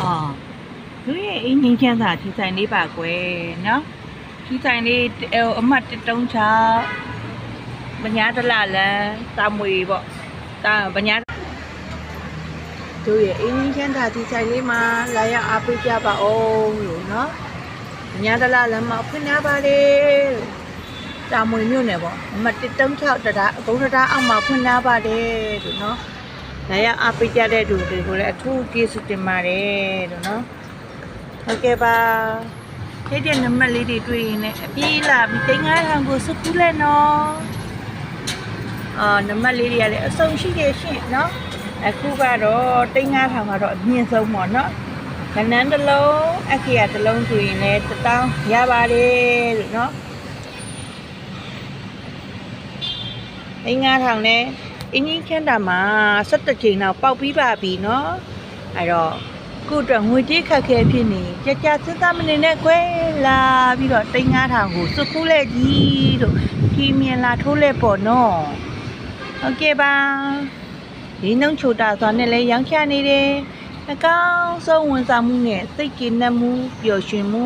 အော်လူရဲ့အင်းငင်းချမ်းသာထီဆိုင်လေးပါကွယ်နော်ထီဆိုင်လေးဟိုအမှတ်136ဗညာတလလန်တာမွေပေါ့တာဗညာတို့ရဲ့အင်းငင်းချမ်းသာထီဆိုင်လေးမှာလာရောက်အားပေးကြပါအောင်လို့နော်ဗညာတလလန်မှာဖွင့်ရပါလေလို့တာမွေမြို့နယ်ပေါ့အမှတ်136တရားအကုန်တရားအောက်မှာဖွင့်ရပါတယ်လို့နော် လာရအားပေးကြတဲ့သူတွေကိုလည်းအထူးကျေးဇူးတင်ပါတယ်လို့နော်ဟုတ်ကဲ့ပါထိတဲ့နံပါတ်လေးတွေတွေ့ရင်လည်းအပြေးလာပြီးတင်9000ကိုစကူးလဲနော်အာနံပါတ်လေးတွေကလည်းအစုံရှိတယ်ရှင့်နော်အခုကတော့တင်9000ကတော့အမြင့်ဆုံးပေါ့နော်ခဏန်းတစ်လုံးအခရာတစ်လုံးဆိုရင်လည်း1000ရပါတယ်လို့နော်တင်9000နဲ့ အင်းကြီးချမ်းတာမှာ17ချိန်တော့ပေါက်ပြီးပါပြီเนาะအဲ့တော့ကိုယ့်အတွက်ငွေကြေးခက်ခဲဖြစ်နေကြကြစဉ်းစားမနေနဲ့ခွဲလာပြီးတော့တိန်း9000ကိုစုခုလဲကြီးလို့ကြီးမြင်လာထိုးလဲပေါ့နော်ဟုတ်ကဲ့ပါဒီနှုံချိုတာစွာနဲ့လဲရောင်းချနေတယ်အကောင်းဆုံးဝန်ဆောင်မှုနဲ့စိတ်ကြည်နက်မှုပျော်ရွှင်မှု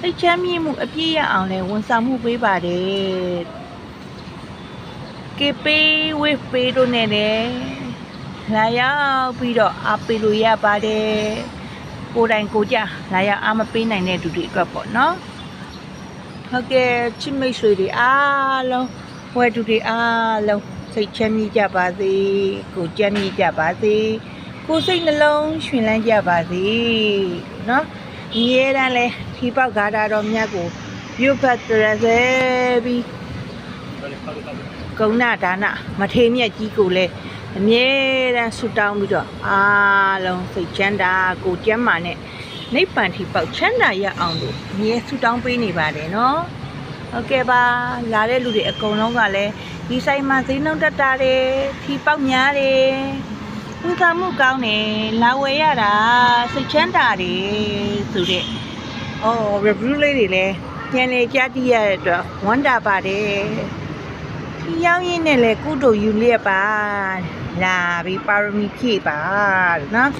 စိတ်ချမ်းမြေ့မှုအပြည့်ရအောင်လဲဝန်ဆောင်မှုပေးပါတယ် ကေပေးဝေးပေးတို့နဲ့လည်းလာရောက်ပြီးတော့အားပေးလို့ရပါတယ်ကိုယ်တိုင်ကိုယ်ကြလာရောက်အားမပေးနိုင်တဲ့သူတွေအတွက်ပေါ့နော်ဟုတ်ကဲ့ချစ်မိတ်ဆွေတွေအားလုံးဝဲသူတွေအားလုံးစိတ်ချမ်းမြေ့ကြပါစေကိုယ်ကြမ်းမြေ့ကြပါစေကိုယ်စိတ်နှလုံးရှင်လန်းကြပါစေနော်ဒီရဲတန်းလဲဒီပေါက်ကားတာတော့မြတ်ကိုပြုတ်ဖတ်တရစေပြီး ကုဏဒါနမထေမြတ်ကြီးကိုလည်းအမြဲတမ်းဆုတောင်းပြီးတော့အားလုံးစိတ်ချမ်းသာကိုယ်ကျမ်းမာနဲ့နိဗ္ဗာန်ထိပေါက်ချမ်းသာရအောင်လို့အမြဲဆုတောင်းပေးနေပါတယ်နော်ဟုတ်ကဲ့ပါလာတဲ့လူတွေအကုန်လုံးကလည်းဒီဆိုင်မှာဈေးနှုန်းတက်တာတယ်ထီပေါက်များတယ်ဥစားမှုကောင်းတယ်လာဝယ်ရတာစိတ်ချမ်းသာတယ်ဆိုတဲ့အော် review လေးတွေလည်းပြန်လေကြားသိရတဲ့အတွက်ဝမ်းသာပါတယ်ဒီ ရောက်ရင်းနဲ့လေကုတို့ယူလျက်ပါလာပြီးပါရမီဖြည့်ပါတဲ့နော်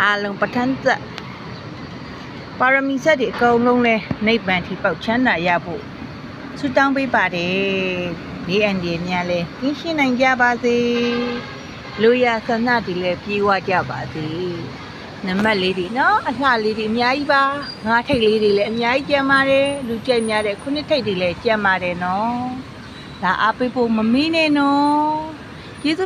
အားလုံးပဋ္ဌာန်းသက်ပါရမီဆက်တွေအကုန်လုံးလဲနိဗ္ဗာန်ထိပေါက်ချမ်းသာရဖို့ဆုတောင်းပေးပါတယ်ဒီအန်ဒီများလဲကင်းရှင်းနိုင်ကြပါစေလူရဆန္ဒတွေလဲပြေဝကြပါစေ နံပါတ်လေးတွေနော်အလှလေးတွေအများကြီးပါငါးထိတ်လေးတွေလည်းအများကြီးကျန်ပါတယ်လူကြိုက်များတဲ့ခုနှစ်ထိတ်တွေလည်းကျန်ပါတယ်နော်ဒါအားပေးဖို့မမီးနဲ့နော်